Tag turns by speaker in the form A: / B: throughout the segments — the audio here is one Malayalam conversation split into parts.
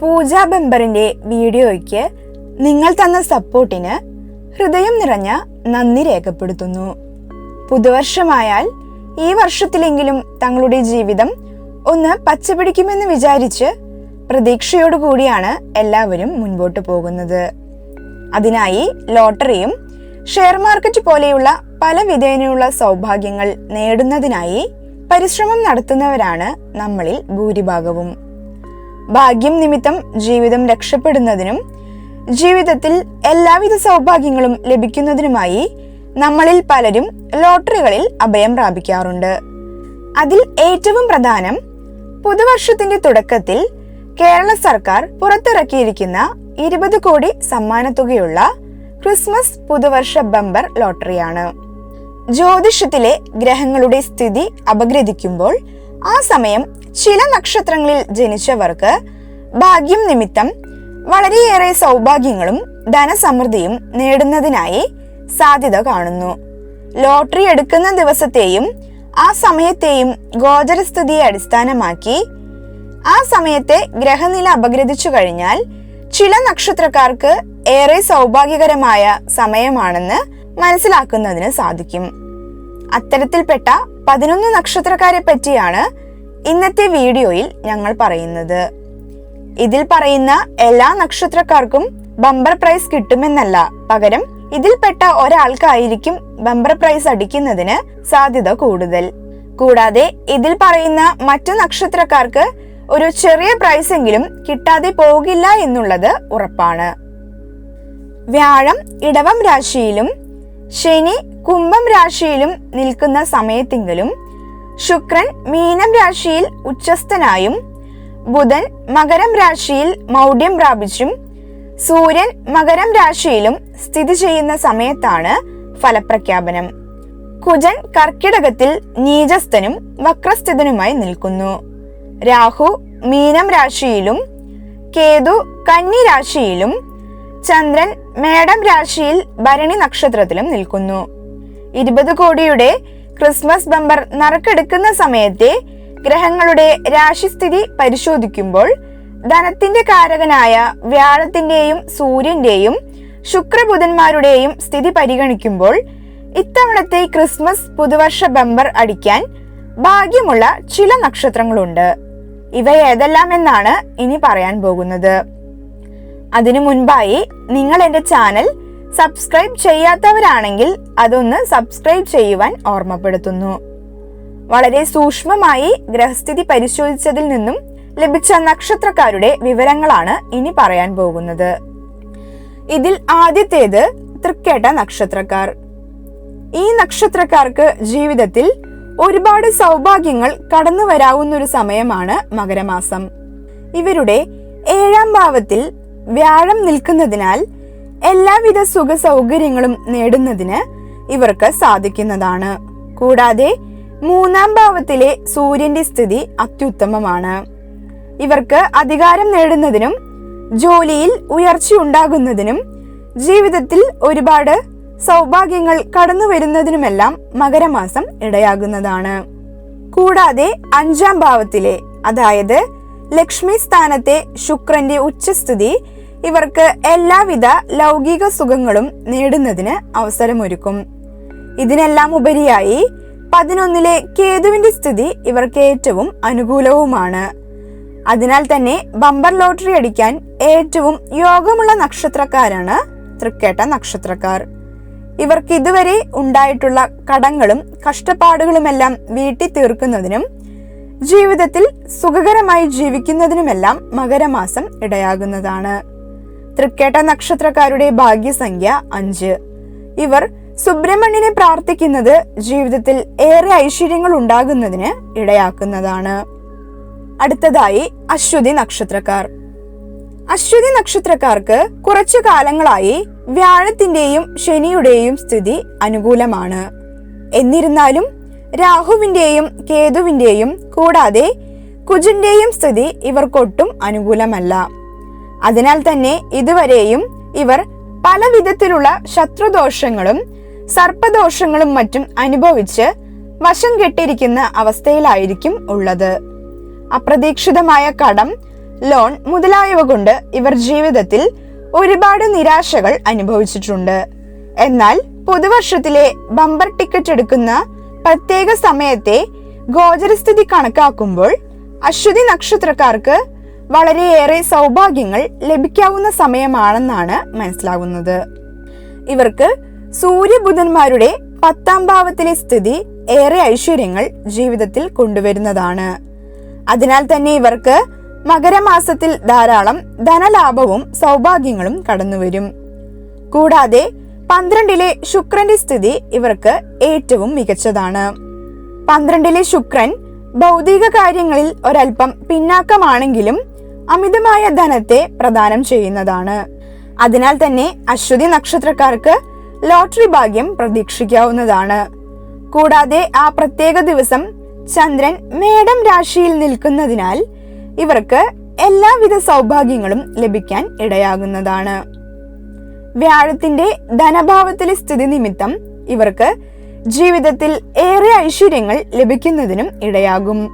A: പൂജാ ബെമ്പറിന്റെ വീഡിയോയ്ക്ക് നിങ്ങൾ തന്ന സപ്പോർട്ടിന് ഹൃദയം നിറഞ്ഞ നന്ദി രേഖപ്പെടുത്തുന്നു. പുതുവർഷമായാൽ ഈ വർഷത്തിലെങ്കിലും തങ്ങളുടെ ജീവിതം ഒന്ന് പച്ചപിടിക്കുമെന്ന് വിചാരിച്ച് പ്രതീക്ഷയോടുകൂടിയാണ് എല്ലാവരും മുൻപോട്ട് പോകുന്നത്. അതിനായി ലോട്ടറിയും ഷെയർ മാർക്കറ്റ് പോലെയുള്ള പല വിധേനയുള്ള സൗഭാഗ്യങ്ങൾ നേടുന്നതിനായി പരിശ്രമം നടത്തുന്നവരാണ് നമ്മളിൽ ഭൂരിഭാഗവും. ഭാഗ്യം നിമിത്തം ജീവിതം രക്ഷപ്പെടുന്നതിനും ജീവിതത്തിൽ എല്ലാവിധ സൗഭാഗ്യങ്ങളും ലഭിക്കുന്നതിനുമായി നമ്മളിൽ പലരും ലോട്ടറികളിൽ അഭയം പ്രാപിക്കാറുണ്ട്. അതിൽ ഏറ്റവും പ്രധാനം പുതുവർഷത്തിന്റെ തുടക്കത്തിൽ കേരള സർക്കാർ പുറത്തിറക്കിയിരിക്കുന്ന ഇരുപത് കോടി സമ്മാനത്തുകയുള്ള ക്രിസ്മസ് പുതുവർഷ ബമ്പർ ലോട്ടറിയാണ്. ജ്യോതിഷത്തിലെ ഗ്രഹങ്ങളുടെ സ്ഥിതി അപഗ്രഥിക്കുമ്പോൾ ആ സമയം ചില നക്ഷത്രങ്ങളിൽ ജനിച്ചവർക്ക് ഭാഗ്യം നിമിത്തം വളരെയേറെ സൗഭാഗ്യങ്ങളും ധനസമൃദ്ധിയും നേടുന്നതിനായി സാധ്യത കാണുന്നു. ലോട്ടറി എടുക്കുന്ന ദിവസത്തെയും ആ സമയത്തെയും ഗോചരസ്ഥിതിയെ അടിസ്ഥാനമാക്കി ആ സമയത്തെ ഗ്രഹനില അപഗ്രഥിച്ചു കഴിഞ്ഞാൽ ചില നക്ഷത്രക്കാർക്ക് ഏറെ സൗഭാഗ്യകരമായ സമയമാണെന്ന് മനസ്സിലാക്കുന്നതിന് സാധിക്കും. അത്തരത്തിൽപ്പെട്ട പതിനൊന്ന് നക്ഷത്രക്കാരെ പറ്റിയാണ് ഇന്നത്തെ വീഡിയോയിൽ ഞങ്ങൾ പറയുന്നത് ഇതിൽ പറയുന്ന എല്ലാ നക്ഷത്രക്കാർക്കും ബമ്പർ പ്രൈസ് കിട്ടുമെന്നല്ല. പകരം ഇതിൽപ്പെട്ട ഒരാൾക്കായിരിക്കും ബമ്പർ പ്രൈസ് അടിക്കുന്നതിന് സാധ്യത കൂടുതൽ. കൂടാതെ ഇതിൽ പറയുന്ന മറ്റു നക്ഷത്രക്കാർക്ക് ഒരു ചെറിയ പ്രൈസ് എങ്കിലും കിട്ടാതെ പോകില്ല എന്നുള്ളത് ഉറപ്പാണ്. വ്യാഴം ഇടവം രാശിയിലും ശനി കുംഭം രാശിയിലും നിൽക്കുന്ന സമയത്തെങ്കിലും ശുക്രൻ മീനം രാശിയിൽ ഉച്ചസ്ഥനായും ബുധൻ മകരം രാശിയിൽ മൗഢ്യം പ്രാപിച്ചും സൂര്യൻ മകരം രാശിയിലും സ്ഥിതി ചെയ്യുന്ന സമയത്താണ് ഫലപ്രഖ്യാപനം. കുജൻ കർക്കിടകത്തിൽ നീചസ്ഥനും വക്രസ്ഥിതനുമായി നിൽക്കുന്നു. രാഹു മീനം രാശിയിലും കേതു കന്നി രാശിയിലും ചന്ദ്രൻ മേടം രാശിയിൽ ഭരണി നക്ഷത്രത്തിലും നിൽക്കുന്നു. ഇരുപത് കോടിയുടെ ക്രിസ്മസ് ബമ്പർ നറുക്കെടുക്കുന്ന സമയത്തെ ഗ്രഹങ്ങളുടെ രാശിസ്ഥിതി പരിശോധിക്കുമ്പോൾ ധനത്തിന്റെ കാരകനായ വ്യാഴത്തിന്റെയും സൂര്യന്റെയും ശുക്രബുധന്മാരുടെയും സ്ഥിതി പരിഗണിക്കുമ്പോൾ ഇത്തവണത്തെ ക്രിസ്മസ് പുതുവർഷ ബമ്പർ അടിക്കാൻ ഭാഗ്യമുള്ള ചില നക്ഷത്രങ്ങളുണ്ട്. ഇവ ഏതെല്ലാം എന്നാണ് ഇനി പറയാൻ പോകുന്നത്. അതിനു മുൻപായി നിങ്ങൾ എന്റെ ചാനൽ സബ്സ്ക്രൈബ് ചെയ്യാത്തവരാണെങ്കിൽ അതൊന്ന് സബ്സ്ക്രൈബ് ചെയ്യുവാൻ ഓർമ്മപ്പെടുത്തുന്നു. വളരെ സൂക്ഷ്മമായി ഗ്രഹസ്ഥിതി പരിശോധിച്ചതിൽ നിന്നും ലഭിച്ച നക്ഷത്രക്കാരുടെ വിവരങ്ങളാണ് ഇനി പറയാൻ പോകുന്നത്. ഇതിൽ ആദ്യത്തേത് തൃക്കേട്ട നക്ഷത്രക്കാർ. ഈ നക്ഷത്രക്കാർക്ക് ജീവിതത്തിൽ ഒരുപാട് സൗഭാഗ്യങ്ങൾ കടന്നു വരാവുന്ന ഒരു സമയമാണ് മകരമാസം. ഇവരുടെ ഏഴാം ഭാവത്തിൽ വ്യാഴം നിൽക്കുന്നതിനാൽ എല്ലാവിധ സുഖ സൗകര്യങ്ങളും നേടുന്നതിന് ഇവർക്ക് സാധിക്കുന്നതാണ്. കൂടാതെ മൂന്നാം ഭാവത്തിലെ സൂര്യന്റെ സ്ഥിതി അത്യുത്തമമാണ്. ഇവർക്ക് അധികാരം നേടുന്നതിനും ജോലിയിൽ ഉയർച്ച ഉണ്ടാകുന്നതിനും ജീവിതത്തിൽ ഒരുപാട് സൗഭാഗ്യങ്ങൾ കടന്നു വരുന്നതിനുമെല്ലാം മകരമാസം ഇടയാകുന്നതാണ്. കൂടാതെ അഞ്ചാം ഭാവത്തിലെ അതായത് ലക്ഷ്മി സ്ഥാനത്തെ ശുക്രന്റെ ഉച്ചസ്ഥിതി ഇവർക്ക് എല്ലാവിധ ലൗകിക സുഖങ്ങളും നേടുന്നതിന് അവസരമൊരുക്കും. ഇതിനെല്ലാം ഉപരിയായി പതിനൊന്നിലെ കേതുവിന്റെ സ്ഥിതി ഇവർക്ക് ഏറ്റവും അനുകൂലവുമാണ്. അതിനാൽ തന്നെ ബമ്പർ ലോട്ടറി അടിക്കാൻ ഏറ്റവും യോഗമുള്ള നക്ഷത്രക്കാരാണ് തൃക്കേട്ട നക്ഷത്രക്കാർ. ഇവർക്ക് ഇതുവരെ ഉണ്ടായിട്ടുള്ള കടങ്ങളും കഷ്ടപ്പാടുകളുമെല്ലാം വീട്ടി തീർക്കുന്നതിനും ജീവിതത്തിൽ സുഖകരമായി ജീവിക്കുന്നതിനുമെല്ലാം മകരമാസം ഇടയാകുന്നതാണ്. തൃക്കേട്ട നക്ഷത്രക്കാരുടെ ഭാഗ്യസംഖ്യ അഞ്ച്. ഇവർ സുബ്രഹ്മണ്യനെ പ്രാർത്ഥിക്കുന്നത് ജീവിതത്തിൽ ഏറെ ഐശ്വര്യങ്ങൾ ഉണ്ടാകുന്നതിന് ഇടയാക്കുന്നതാണ്. അടുത്തതായി അശ്വതി നക്ഷത്രക്കാർ. അശ്വതി നക്ഷത്രക്കാർക്ക് കുറച്ചു കാലങ്ങളായി വ്യാഴത്തിന്റെയും ശനിയുടെയും സ്ഥിതി അനുകൂലമാണ്. എന്നിരുന്നാലും രാഹുവിന്റെയും കേതുവിന്റെയും കൂടാതെ കുജന്റെയും സ്ഥിതി ഇവർക്കൊട്ടും അനുകൂലമല്ല. അതിനാൽ തന്നെ ഇതുവരെയും ഇവർ പല വിധത്തിലുള്ള ശത്രുദോഷങ്ങളും സർപ്പദോഷങ്ങളും മറ്റും അനുഭവിച്ച് വശം കെട്ടിരിക്കുന്ന അവസ്ഥയിലായിരിക്കും ഉള്ളത്. അപ്രതീക്ഷിതമായ കടം ലോൺ മുതലായവ കൊണ്ട് ഇവർ ജീവിതത്തിൽ ഒരുപാട് നിരാശകൾ അനുഭവിച്ചിട്ടുണ്ട്. എന്നാൽ പുതുവർഷത്തിലെ ബമ്പർ ടിക്കറ്റ് എടുക്കുന്ന പ്രത്യേക സമയത്തെ ഗോചരസ്ഥിതി കണക്കാക്കുമ്പോൾ അശ്വതി നക്ഷത്രക്കാർക്ക് വളരെയേറെ സൗഭാഗ്യങ്ങൾ ലഭിക്കാവുന്ന സമയമാണെന്നാണ് മനസ്സിലാകുന്നത് ഇവർക്ക് സൂര്യബുധന്മാരുടെ പത്താം ഭാവത്തിലെ സ്ഥിതി ഏറെ ഐശ്വര്യങ്ങൾ ജീവിതത്തിൽ കൊണ്ടുവരുന്നതാണ്. അതിനാൽ തന്നെ ഇവർക്ക് മകരമാസത്തിൽ ധാരാളം ധനലാഭവും സൗഭാഗ്യങ്ങളും കടന്നുവരും. കൂടാതെ പന്ത്രണ്ടിലെ ശുക്രന്റെ സ്ഥിതി ഇവർക്ക് ഏറ്റവും മികച്ചതാണ്. പന്ത്രണ്ടിലെ ശുക്രൻ ഭൗതിക കാര്യങ്ങളിൽ ഒരൽപ്പം പിന്നാക്കമാണെങ്കിലും അമിതമായ ധനത്തെ പ്രദാനം ചെയ്യുന്നതാണ്. അതിനാൽ തന്നെ അശ്വതി നക്ഷത്രക്കാർക്ക് ലോട്ടറി ഭാഗ്യം പ്രതീക്ഷിക്കാവുന്നതാണ്. കൂടാതെ ആ പ്രത്യേക ദിവസം ചന്ദ്രൻ മേടം രാശിയിൽ നിൽക്കുന്നതിനാൽ ഇവർക്ക് എല്ലാവിധ സൗഭാഗ്യങ്ങളും ലഭിക്കാൻ ഇടയാകുന്നതാണ്. വ്യാഴത്തിന്റെ ധനഭാവത്തിലെ സ്ഥിതി നിമിത്തം ഇവർക്ക് ജീവിതത്തിൽ ഏറെ ഐശ്വര്യങ്ങൾ ലഭിക്കുന്നതിനും ഇടയാകും.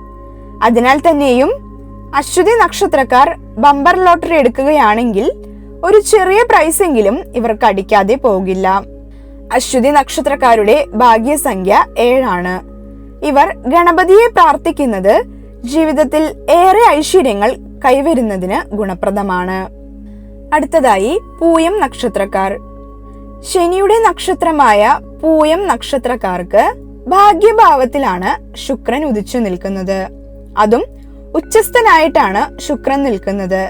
A: അതിനാൽ തന്നെയും അശ്വതി നക്ഷത്രക്കാർ ബമ്പർ ലോട്ടറി എടുക്കുകയാണെങ്കിൽ ഒരു ചെറിയ പ്രൈസെങ്കിലും ഇവർക്ക് അടിക്കാതെ പോകില്ല. അശ്വതി നക്ഷത്രക്കാരുടെ ഭാഗ്യസംഖ്യ ഏഴാണ്. ഇവർ ഗണപതിയെ പ്രാർത്ഥിക്കുന്നത് ജീവിതത്തിൽ ഏറെ ഐശ്വര്യങ്ങൾ കൈവരുന്നതിന് ഗുണപ്രദമാണ്. അടുത്തതായി പൂയം നക്ഷത്രക്കാർ. ശനിയുടെ നക്ഷത്രമായ പൂയം നക്ഷത്രക്കാർക്ക് ഭാഗ്യഭാവത്തിലാണ് ശുക്രൻ ഉദിച്ചു നിൽക്കുന്നത്. അതും ഉച്ചസ്ഥനായിട്ടാണ് ശുക്രൻ നിൽക്കുന്നത്.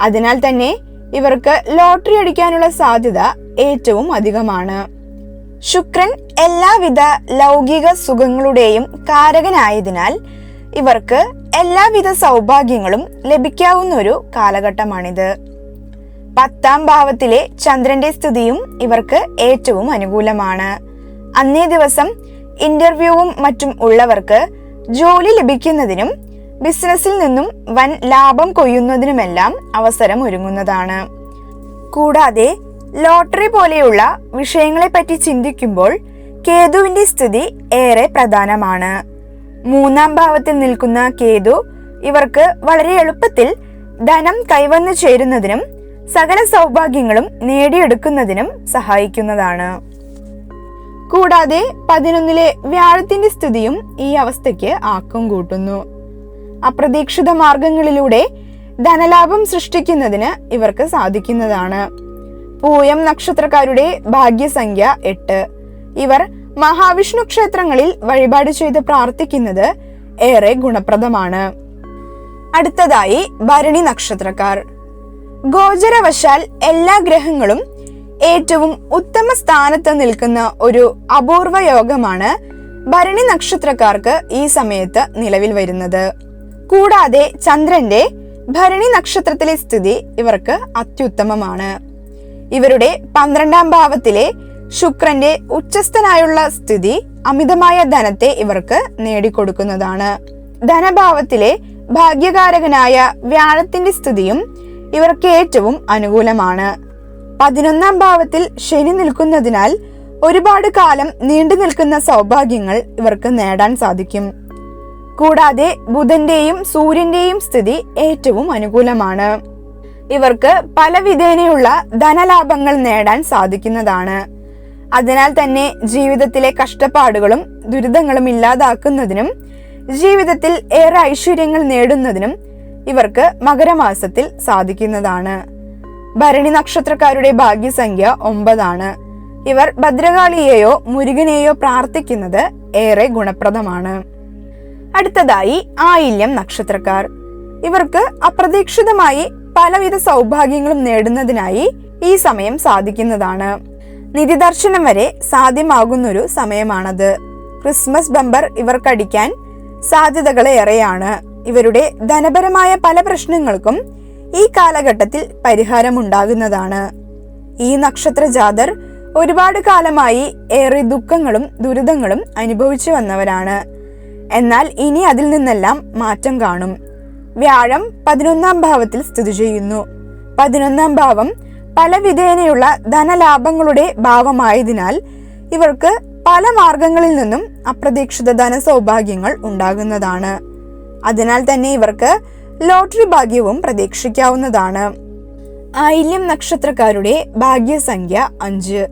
A: അതിനാൽ തന്നെ ഇവർക്ക് ലോട്ടറി അടിക്കാനുള്ള സാധ്യത ഏറ്റവും അധികമാണ്. ശുക്രൻ എല്ലാവിധ ലൗകിക സുഖങ്ങളുടെയും കാരകനായതിനാൽ ഇവർക്ക് എല്ലാവിധ സൗഭാഗ്യങ്ങളും ലഭിക്കാവുന്ന ഒരു കാലഘട്ടമാണിത്. പത്താം ഭാവത്തിലെ ചന്ദ്രന്റെ സ്ഥിതിയും ഇവർക്ക് ഏറ്റവും അനുകൂലമാണ്. അന്നേ ദിവസം ഇന്റർവ്യൂവും മറ്റും ഉള്ളവർക്ക് ജോലി ലഭിക്കുന്നതിനും ബിസിനസ്സിൽ നിന്നും വൻ ലാഭം കൊയ്യുന്നതിനുമെല്ലാം അവസരം ഒരുങ്ങുന്നതാണ്. കൂടാതെ ലോട്ടറി പോലെയുള്ള വിഷയങ്ങളെപ്പറ്റി ചിന്തിക്കുമ്പോൾ കേതുവിന്റെ സ്ഥിതി ഏറെ പ്രധാനമാണ്. മൂന്നാം ഭാവത്തിൽ നിൽക്കുന്ന കേതു ഇവർക്ക് വളരെ എളുപ്പത്തിൽ ധനം കൈവന്നു ചേരുന്നതിനും സകല സൗഭാഗ്യങ്ങളും നേടിയെടുക്കുന്നതിനും സഹായിക്കുന്നതാണ്. കൂടാതെ പതിനൊന്നിലെ വ്യാഴത്തിന്റെ സ്ഥിതിയും ഈ അവസ്ഥയ്ക്ക് ആക്കം കൂട്ടുന്നു. അപ്രതീക്ഷിത മാർഗങ്ങളിലൂടെ ധനലാഭം സൃഷ്ടിക്കുന്നതിന് ഇവർക്ക് സാധിക്കുന്നതാണ്. പൂയം നക്ഷത്രക്കാരുടെ ഭാഗ്യസംഖ്യ എട്ട്. ഇവർ മഹാവിഷ്ണു ക്ഷേത്രങ്ങളിൽ വഴിപാട് ചെയ്ത് പ്രാർത്ഥിക്കുന്നത് ഏറെ ഗുണപ്രദമാണ്. അടുത്തതായി ഭരണി നക്ഷത്രക്കാർ. ഗോചരവശാൽ എല്ലാ ഗ്രഹങ്ങളും ഏറ്റവും ഉത്തമ സ്ഥാനത്ത് നിൽക്കുന്ന ഒരു അപൂർവ യോഗമാണ് ഭരണി നക്ഷത്രക്കാർക്ക് ഈ സമയത്ത് നിലവിൽ വരുന്നത്. കൂടാതെ ചന്ദ്രന്റെ ഭരണി നക്ഷത്രത്തിലെ സ്ഥിതി ഇവർക്ക് അത്യുത്തമമാണ്. ഇവരുടെ പന്ത്രണ്ടാം ഭാവത്തിലെ ശുക്രന്റെ ഉച്ചസ്ഥനായുള്ള സ്ഥിതി അമിതമായ ധനത്തെ ഇവർക്ക് നേടിക്കൊടുക്കുന്നതാണ്. ധനഭാവത്തിലെ ഭാഗ്യകാരകനായ വ്യാഴത്തിന്റെ സ്ഥിതിയും ഇവർക്ക് ഏറ്റവും അനുകൂലമാണ്. പതിനൊന്നാം ഭാവത്തിൽ ശനി നിൽക്കുന്നതിനാൽ ഒരുപാട് കാലം നീണ്ടു നിൽക്കുന്ന സൗഭാഗ്യങ്ങൾ ഇവർക്ക് നേടാൻ സാധിക്കും. കൂടാതെ ബുധന്റെയും സൂര്യന്റെയും സ്ഥിതി ഏറ്റവും അനുകൂലമാണ്. ഇവർക്ക് പല വിധേനയുള്ള ധനലാഭങ്ങൾ നേടാൻ സാധിക്കുന്നതാണ്. അതിനാൽ തന്നെ ജീവിതത്തിലെ കഷ്ടപ്പാടുകളും ദുരിതങ്ങളും ഇല്ലാതാക്കുന്നതിനും ജീവിതത്തിൽ ഏറെ ഐശ്വര്യങ്ങൾ നേടുന്നതിനും ഇവർക്ക് മകരമാസത്തിൽ സാധിക്കുന്നതാണ്. ഭരണി നക്ഷത്രക്കാരുടെ ഭാഗ്യസംഖ്യ ഒമ്പതാണ്. ഇവർ ഭദ്രകാളിയെയോ മുരുകനെയോ പ്രാർത്ഥിക്കുന്നത് ഏറെ ഗുണപ്രദമാണ്. അടുത്തതായി ആയില്യം നക്ഷത്രക്കാർ. ഇവർക്ക് അപ്രതീക്ഷിതമായി പലവിധ സൗഭാഗ്യങ്ങളും നേടുന്നതിനായി ഈ സമയം സാധിക്കുന്നതാണ്. നിധിദർശനം വരെ സാധ്യമാകുന്ന ഒരു സമയമാണത്. ക്രിസ്മസ് ബമ്പർ ഇവർക്കടിക്കാൻ സാധ്യതകൾ ഏറെയാണ്. ഇവരുടെ ധനപരമായ പല പ്രശ്നങ്ങൾക്കും ഈ കാലഘട്ടത്തിൽ പരിഹാരമുണ്ടാകുന്നതാണ്. ഈ നക്ഷത്ര ജാതർ ഒരുപാട് കാലമായി ഏറെ ദുഃഖങ്ങളും ദുരിതങ്ങളും അനുഭവിച്ചു വന്നവരാണ്. എന്നാൽ ഇനി അതിൽ നിന്നെല്ലാം മാറ്റം കാണും. വ്യാഴം പതിനൊന്നാം ഭാവത്തിൽ സ്ഥിതി ചെയ്യുന്നു. പതിനൊന്നാം ഭാവം പല വിധേനയുള്ള ധനലാഭങ്ങളുടെ ഭാവമായതിനാൽ ഇവർക്ക് പല മാർഗങ്ങളിൽ നിന്നും അപ്രതീക്ഷിത ധനസൗഭാഗ്യങ്ങൾ ഉണ്ടാകുന്നതാണ്. അതിനാൽ തന്നെ ഇവർക്ക് ലോട്ടറി ഭാഗ്യവും പ്രതീക്ഷിക്കാവുന്നതാണ്. ആയില്യം നക്ഷത്രക്കാരുടെ ഭാഗ്യസംഖ്യ അഞ്ച്.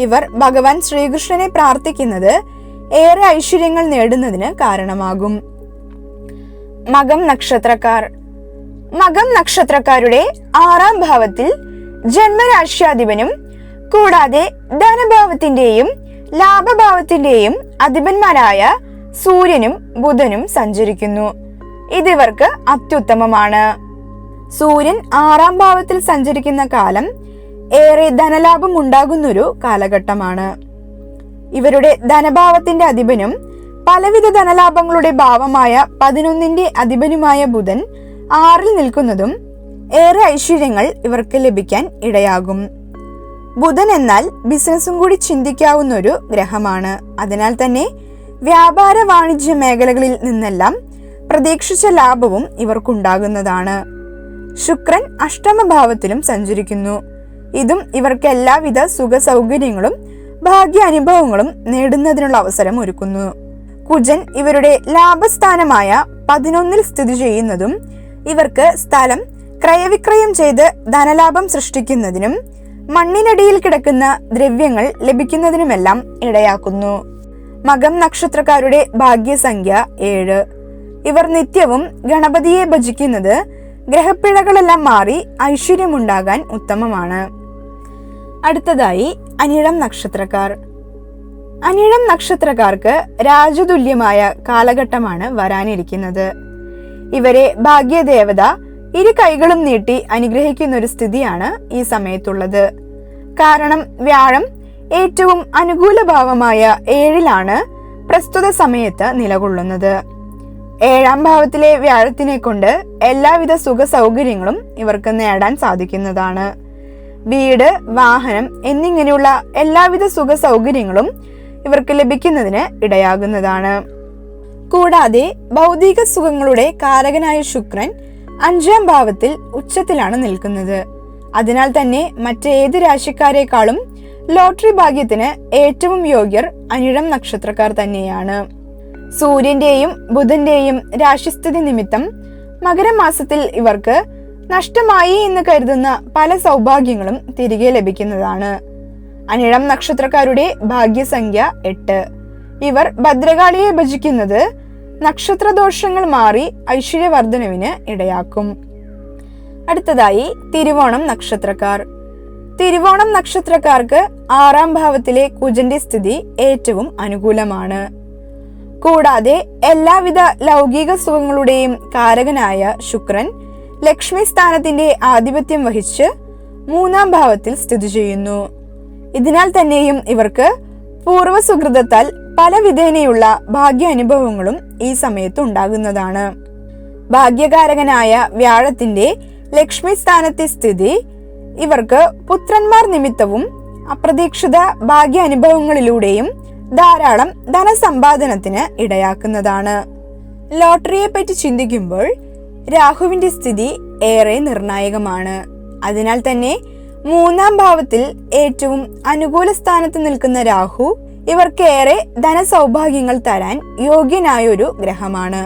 A: ഇവർ ഭഗവാൻ ശ്രീകൃഷ്ണനെ പ്രാർത്ഥിക്കുന്നത് ഏറെ ഐശ്വര്യങ്ങൾ നേടുന്നതിന് കാരണമാകും. മകം നക്ഷത്രക്കാർ. മകം നക്ഷത്രക്കാരുടെ ആറാം ഭാവത്തിൽ ജന്മരാശ്യാധിപനും കൂടാതെ ധനഭാവത്തിന്റെയും ലാഭഭാവത്തിന്റെയും അധിപന്മാരായ സൂര്യനും ബുധനും സഞ്ചരിക്കുന്നു. ഇതിവർക്ക് അത്യുത്തമമാണ്. സൂര്യൻ ആറാം ഭാവത്തിൽ സഞ്ചരിക്കുന്ന കാലം ഏറെ ധനലാഭം ഉണ്ടാകുന്നൊരു കാലഘട്ടമാണ്. ഇവരുടെ ധനഭാവത്തിന്റെ അധിപനും പലവിധ ധനലാഭങ്ങളുടെ ഭാവമായ പതിനൊന്നിന്റെ അധിപനുമായ ബുധൻ ആറിൽ നിൽക്കുന്നതും ഏറെ ഐശ്വര്യങ്ങൾ ഇവർക്ക് ലഭിക്കാൻ ഇടയാകും. ബുധൻ എന്നാൽ ബിസിനസ്സും കൂടി ചിന്തിക്കാവുന്ന ഒരു ഗ്രഹമാണ്. അതിനാൽ തന്നെ വ്യാപാര വാണിജ്യ മേഖലകളിൽ നിന്നെല്ലാം പ്രതീക്ഷിച്ച ലാഭവും ഇവർക്കുണ്ടാകുന്നതാണ്. ശുക്രൻ അഷ്ടമഭാവത്തിലും സഞ്ചരിക്കുന്നു. ഇതും ഇവർക്ക് എല്ലാവിധ സുഖ സൗകര്യങ്ങളും ഭാഗ്യ അനുഭവങ്ങളും നേടുന്നതിനുള്ള അവസരം ഒരുക്കുന്നു. കുജൻ ഇവരുടെ ലാഭസ്ഥാനമായ പതിനൊന്നിൽ സ്ഥിതി ചെയ്യുന്നതും ഇവർക്ക് സ്ഥലം ക്രയവിക്രയം ചെയ്ത് ധനലാഭം സൃഷ്ടിക്കുന്നതിനും മണ്ണിനടിയിൽ കിടക്കുന്ന ദ്രവ്യങ്ങൾ ലഭിക്കുന്നതിനുമെല്ലാം ഇടയാക്കുന്നു. മകം നക്ഷത്രക്കാരുടെ ഭാഗ്യസംഖ്യ ഏഴ്. ഇവർ നിത്യവും ഗണപതിയെ ഭജിക്കുന്നത് ഗ്രഹപ്പിഴകളെല്ലാം മാറി ഐശ്വര്യമുണ്ടാകാൻ ഉത്തമമാണ്. അടുത്തതായി അനിഴം നക്ഷത്രക്കാർ. അനിഴം നക്ഷത്രക്കാർക്ക് രാജതുല്യമായ കാലഘട്ടമാണ് വരാനിരിക്കുന്നത്. ഇവരെ ഭാഗ്യദേവത ഇരു കൈകളും നീട്ടി അനുഗ്രഹിക്കുന്ന ഒരു സ്ഥിതിയാണ് ഈ സമയത്തുള്ളത്. കാരണം വ്യാഴം ഏറ്റവും അനുകൂല ഭാവമായ ഏഴിലാണ് പ്രസ്തുത സമയത്ത് നിലകൊള്ളുന്നത്. ഏഴാം ഭാവത്തിലെ വ്യാഴത്തിനെ കൊണ്ട് എല്ലാവിധ സുഖ സൗകര്യങ്ങളും ഇവർക്ക് നേടാൻ സാധിക്കുന്നതാണ്. വീട് വാഹനം എന്നിങ്ങനെയുള്ള എല്ലാവിധ സുഖ സൗകര്യങ്ങളും ഇവർക്ക് ലഭിക്കുന്നതിന് ഇടയാകുന്നതാണ്. കൂടാതെ ഭൗതിക സുഖങ്ങളുടെ കാരകനായ ശുക്രൻ അഞ്ചാം ഭാവത്തിൽ ഉച്ചത്തിലാണ് നിൽക്കുന്നത്. അതിനാൽ തന്നെ മറ്റേത് രാശിക്കാരെക്കാളും ലോട്ടറി ഭാഗ്യത്തിന് ഏറ്റവും യോഗ്യർ അനിഴം നക്ഷത്രക്കാർ തന്നെയാണ്. സൂര്യന്റെയും ബുധന്റെയും രാശിസ്ഥിതി നിമിത്തം മകരമാസത്തിൽ ഇവർക്ക് നഷ്ടമായി എന്ന് കരുതുന്ന പല സൗഭാഗ്യങ്ങളും തിരികെ ലഭിക്കുന്നതാണ്. അനിഴം നക്ഷത്രക്കാരുടെ ഭാഗ്യസംഖ്യ എട്ട്. ഇവർ ഭദ്രകാളിയെ ഭജിക്കുന്നത് നക്ഷത്രദോഷങ്ങൾ മാറി ഐശ്വര്യവർദ്ധനവിന് ഇടയാക്കും. അടുത്തതായി തിരുവോണം നക്ഷത്രക്കാർ. തിരുവോണം നക്ഷത്രക്കാർക്ക് ആറാം ഭാവത്തിലെ കുജന്റെ സ്ഥിതി ഏറ്റവും അനുകൂലമാണ്. കൂടാതെ എല്ലാവിധ ലൗകിക സുഖങ്ങളുടെയും കാരകനായ ശുക്രൻ ലക്ഷ്മി സ്ഥാനത്തിന്റെ ആധിപത്യം വഹിച്ച് മൂന്നാം ഭാവത്തിൽ സ്ഥിതി ചെയ്യുന്നു. ഇതിനാൽ തന്നെയും ഇവർക്ക് പൂർവസുഹൃതത്താൽ പല വിധേനയുള്ള ഭാഗ്യ അനുഭവങ്ങളും ഈ സമയത്ത് ഉണ്ടാകുന്നതാണ്. ഭാഗ്യകാരകനായ വ്യാഴത്തിന്റെ ലക്ഷ്മി സ്ഥാനത്തെ സ്ഥിതി ഇവർക്ക് പുത്രന്മാർ നിമിത്തവും അപ്രതീക്ഷിത ഭാഗ്യ അനുഭവങ്ങളിലൂടെയും ധാരാളം ധനസമ്പാദനത്തിന് ഇടയാക്കുന്നതാണ്. ലോട്ടറിയെ പറ്റി ചിന്തിക്കുമ്പോൾ രാഹുവിന്റെ സ്ഥിതി ഏറെ നിർണായകമാണ്. അതിനാൽ തന്നെ മൂന്നാം ഭാവത്തിൽ ഏറ്റവും അനുകൂല സ്ഥാനത്ത് നിൽക്കുന്ന രാഹു ഇവർക്കേറെ ധനസൗഭാഗ്യങ്ങൾ തരാൻ യോഗ്യനായ ഒരു ഗ്രഹമാണ്.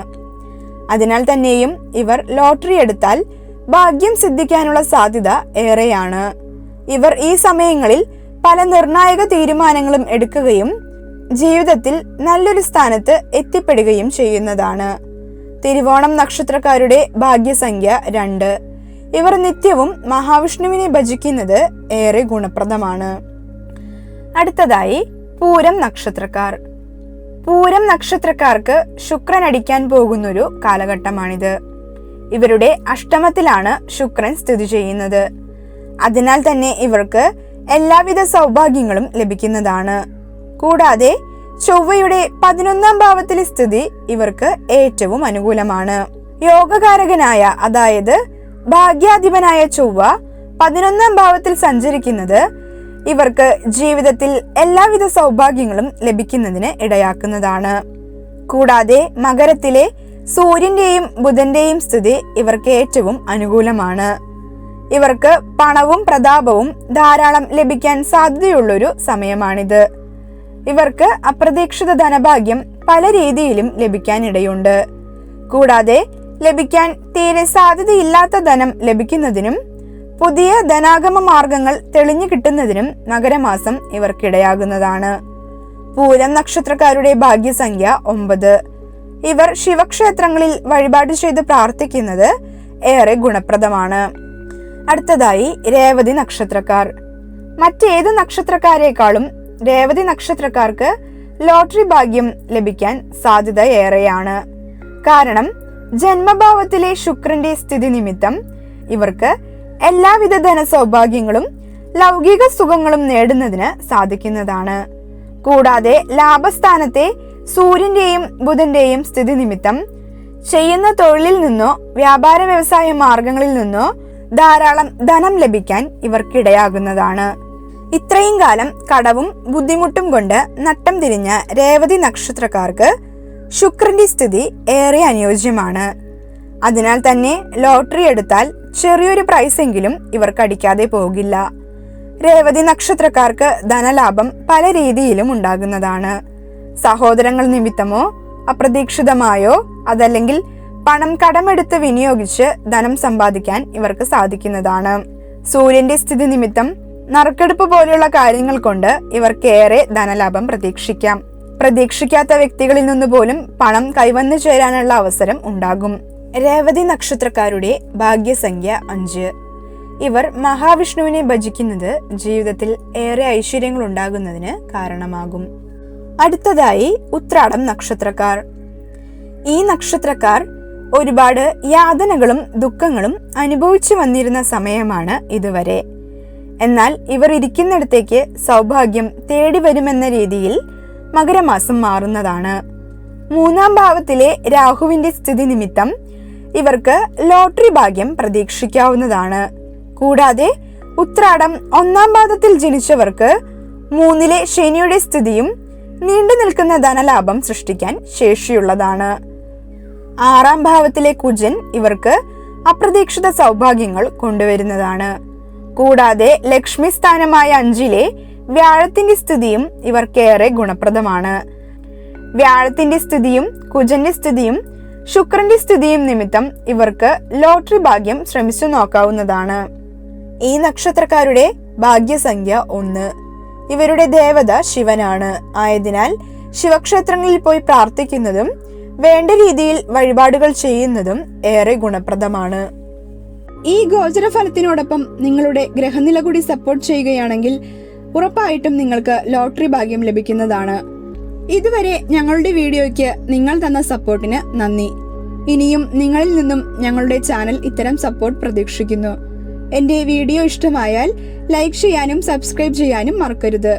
A: അതിനാൽ തന്നെയും ഇവർ ലോട്ടറി എടുത്താൽ ഭാഗ്യം സിദ്ധിക്കാനുള്ള സാധ്യത ഏറെയാണ്. ഇവർ ഈ സമയങ്ങളിൽ പല നിർണായക തീരുമാനങ്ങളും എടുക്കുകയും ജീവിതത്തിൽ നല്ലൊരു സ്ഥാനത്ത് എത്തിപ്പെടുകയും ചെയ്യുന്നതാണ്. തിരുവോണം നക്ഷത്രക്കാരുടെ ഭാഗ്യസംഖ്യ രണ്ട്. ഇവർ നിത്യവും മഹാവിഷ്ണുവിനെ ഭജിക്കുന്നത് ഏറെ ഗുണപ്രദമാണ്. അടുത്തതായി പൂരം നക്ഷത്രക്കാർ. പൂരം നക്ഷത്രക്കാർക്ക് ശുക്രൻ അടിക്കാൻ പോകുന്നൊരു കാലഘട്ടമാണിത്. ഇവരുടെ അഷ്ടമത്തിലാണ് ശുക്രൻ സ്ഥിതി ചെയ്യുന്നത്. അതിനാൽ തന്നെ ഇവർക്ക് എല്ലാവിധ സൗഭാഗ്യങ്ങളും ലഭിക്കുന്നതാണ്. കൂടാതെ ചൊവ്വയുടെ പതിനൊന്നാം ഭാവത്തിലെ സ്ഥിതി ഇവർക്ക് ഏറ്റവും അനുകൂലമാണ്. യോഗകാരകനായ അതായത് ഭാഗ്യാധിപനായ ചൊവ്വ പതിനൊന്നാം ഭാവത്തിൽ സഞ്ചരിക്കുന്നത് ഇവർക്ക് ജീവിതത്തിൽ എല്ലാവിധ സൗഭാഗ്യങ്ങളും ലഭിക്കുന്നതിന് ഇടയാക്കുന്നതാണ്. കൂടാതെ മകരത്തിലെ സൂര്യന്റെയും ബുധന്റെയും സ്ഥിതി ഇവർക്ക് ഏറ്റവും അനുകൂലമാണ്. ഇവർക്ക് പണവും പ്രതാപവും ധാരാളം ലഭിക്കാൻ സാധ്യതയുള്ളൊരു സമയമാണിത്. ഇവർക്ക് അപ്രതീക്ഷിത ധനഭാഗ്യം പല രീതിയിലും ലഭിക്കാനിടയുണ്ട്. കൂടാതെ ലഭിക്കാൻ തീരെ സാധ്യതയില്ലാത്ത ധനം ലഭിക്കുന്നതിനും പുതിയ ധനാഗമ മാർഗങ്ങൾ തെളിഞ്ഞു കിട്ടുന്നതിനും നഗരമാസം ഇവർക്കിടയാകുന്നതാണ്. പൂരം നക്ഷത്രക്കാരുടെ ഭാഗ്യസംഖ്യ ഒമ്പത്. ഇവർ ശിവക്ഷേത്രങ്ങളിൽ വഴിപാട് ചെയ്ത് പ്രാർത്ഥിക്കുന്നത് ഏറെ ഗുണപ്രദമാണ്. അടുത്തതായി രേവതി നക്ഷത്രക്കാർ. മറ്റേത് നക്ഷത്രക്കാരേക്കാളും രേവതി നക്ഷത്രക്കാർക്ക് ലോട്ടറി ഭാഗ്യം ലഭിക്കാൻ സാധ്യത ഏറെയാണ്. കാരണം ജന്മഭാവത്തിലെ ശുക്രന്റെ സ്ഥിതി നിമിത്തം ഇവർക്ക് എല്ലാവിധ ധനസൗഭാഗ്യങ്ങളും ലൗകിക സുഖങ്ങളും നേടുന്നതിന് സാധിക്കുന്നതാണ്. കൂടാതെ ലാഭസ്ഥാനത്തെ സൂര്യന്റെയും ബുധന്റെയും സ്ഥിതി നിമിത്തം ചെയ്യുന്ന തൊഴിലിൽ നിന്നോ വ്യാപാര വ്യവസായ മാർഗങ്ങളിൽ നിന്നോ ധാരാളം ധനം ലഭിക്കാൻ ഇവർക്കിടയാകുന്നതാണ്. ഇത്രയും കാലം കടവും ബുദ്ധിമുട്ടും കൊണ്ട് നട്ടം തിരിഞ്ഞ രേവതി നക്ഷത്രക്കാർക്ക് ശുക്രന്റെ സ്ഥിതി ഏറെ അനുയോജ്യമാണ്. അതിനാൽ തന്നെ ലോട്ടറി എടുത്താൽ ചെറിയൊരു പ്രൈസെങ്കിലും ഇവർക്ക് അടിക്കാതെ പോകില്ല. രേവതി നക്ഷത്രക്കാർക്ക് ധനലാഭം പല രീതിയിലും ഉണ്ടാകുന്നതാണ്. സഹോദരങ്ങൾ നിമിത്തമോ അപ്രതീക്ഷിതമായോ അതല്ലെങ്കിൽ പണം കടമെടുത്ത് വിനിയോഗിച്ച് ധനം സമ്പാദിക്കാൻ ഇവർക്ക് സാധിക്കുന്നതാണ്. സൂര്യന്റെ സ്ഥിതി നിമിത്തം നറുക്കെടുപ്പ് പോലെയുള്ള കാര്യങ്ങൾ കൊണ്ട് ഇവർക്കേറെ ധനലാഭം പ്രതീക്ഷിക്കാം. പ്രതീക്ഷിക്കാത്ത വ്യക്തികളിൽ നിന്ന് പോലും പണം കൈവന്നു ചേരാനുള്ള അവസരം ഉണ്ടാകും. രേവതി നക്ഷത്രക്കാരുടെ ഭാഗ്യസംഖ്യ അഞ്ച്. ഇവർ മഹാവിഷ്ണുവിനെ ഭജിക്കുന്നത് ജീവിതത്തിൽ ഏറെ ഐശ്വര്യങ്ങൾ ഉണ്ടാകുന്നതിന് കാരണമാകും. അടുത്തതായി ഉത്രാടം നക്ഷത്രക്കാർ. ഈ നക്ഷത്രക്കാർ ഒരുപാട് യാതനകളും ദുഃഖങ്ങളും അനുഭവിച്ചു വന്നിരുന്ന സമയമാണ് ഇതുവരെ. എന്നാൽ ഇവർ ഇരിക്കുന്നിടത്തേക്ക് സൗഭാഗ്യം തേടി വരുമെന്ന രീതിയിൽ മകരമാസം മാറുന്നതാണ്. മൂന്നാം ഭാവത്തിലെ രാഹുവിന്റെ സ്ഥിതി നിമിത്തം ഇവർക്ക് ലോട്ടറി ഭാഗ്യം പ്രതീക്ഷിക്കാവുന്നതാണ്. കൂടാതെ ഉത്രാടം ഒന്നാം പാദത്തിൽ ജനിച്ചവർക്ക് മൂന്നിലെ ശനിയുടെ സ്ഥിതിയും നീണ്ടു നിൽക്കുന്ന ധനലാഭം സൃഷ്ടിക്കാൻ ശേഷിയുള്ളതാണ്. ആറാം ഭാവത്തിലെ കുജൻ ഇവർക്ക് അപ്രതീക്ഷിത സൗഭാഗ്യങ്ങൾ കൊണ്ടുവരുന്നതാണ്. കൂടാതെ ലക്ഷ്മി സ്ഥാനമായ അഞ്ചിലെ വ്യാഴത്തിന്റെ സ്ഥിതിയും ഇവർക്കേറെ ഗുണപ്രദമാണ്. വ്യാഴത്തിന്റെ സ്ഥിതിയും കുജന്റെ സ്ഥിതിയും ശുക്രന്റെ സ്ഥിതിയും നിമിത്തം ഇവർക്ക് ലോട്ടറി ഭാഗ്യം ശ്രമിച്ചു നോക്കാവുന്നതാണ്. ഈ നക്ഷത്രക്കാരുടെ ഭാഗ്യസംഖ്യ ഒന്ന്. ഇവരുടെ ദേവത ശിവനാണ്. ആയതിനാൽ ശിവക്ഷേത്രങ്ങളിൽ പോയി പ്രാർത്ഥിക്കുന്നതും വേണ്ട രീതിയിൽ വഴിപാടുകൾ ചെയ്യുന്നതും ഏറെ ഗുണപ്രദമാണ്. ഈ ഗോചര ഫലത്തിനോടൊപ്പം നിങ്ങളുടെ ഗ്രഹനില കൂടി സപ്പോർട്ട് ചെയ്യുകയാണെങ്കിൽ ഉറപ്പായിട്ടും നിങ്ങൾക്ക് ലോട്ടറി ഭാഗ്യം ലഭിക്കുന്നതാണ്. ഇതുവരെ ഞങ്ങളുടെ വീഡിയോയ്ക്ക് നിങ്ങൾ തന്ന സപ്പോർട്ടിന് നന്ദി. ഇനിയും നിങ്ങളിൽ നിന്നും ഞങ്ങളുടെ ചാനൽ ഇത്തരം സപ്പോർട്ട് പ്രതീക്ഷിക്കുന്നു. എന്റെ വീഡിയോ ഇഷ്ടമായാൽ ലൈക്ക് ചെയ്യാനും സബ്സ്ക്രൈബ് ചെയ്യാനും മറക്കരുത്.